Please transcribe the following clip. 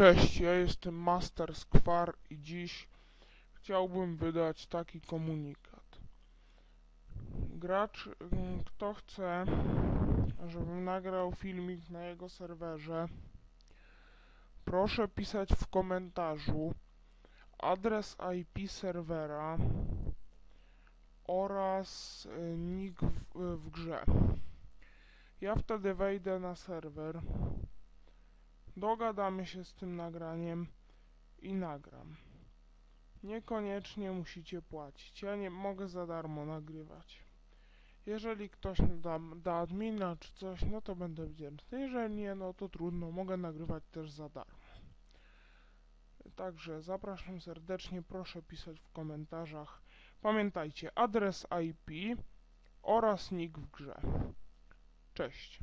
Cześć, ja jestem Master Skwar i dziś chciałbym wydać taki komunikat. Gracz, mm, kto chce, żebym nagrał filmik na jego serwerze, proszę pisać w komentarzu adres IP serwera oraz y, nick w, w grze. Ja wtedy wejdę na serwer dogadamy się z tym nagraniem i nagram. Niekoniecznie musicie płacić. Ja nie mogę za darmo nagrywać. Jeżeli ktoś da, da admina czy coś, no to będę wdzięczny. Jeżeli nie, no to trudno, mogę nagrywać też za darmo. Także zapraszam serdecznie, proszę pisać w komentarzach. Pamiętajcie, adres IP oraz nick w grze. Cześć.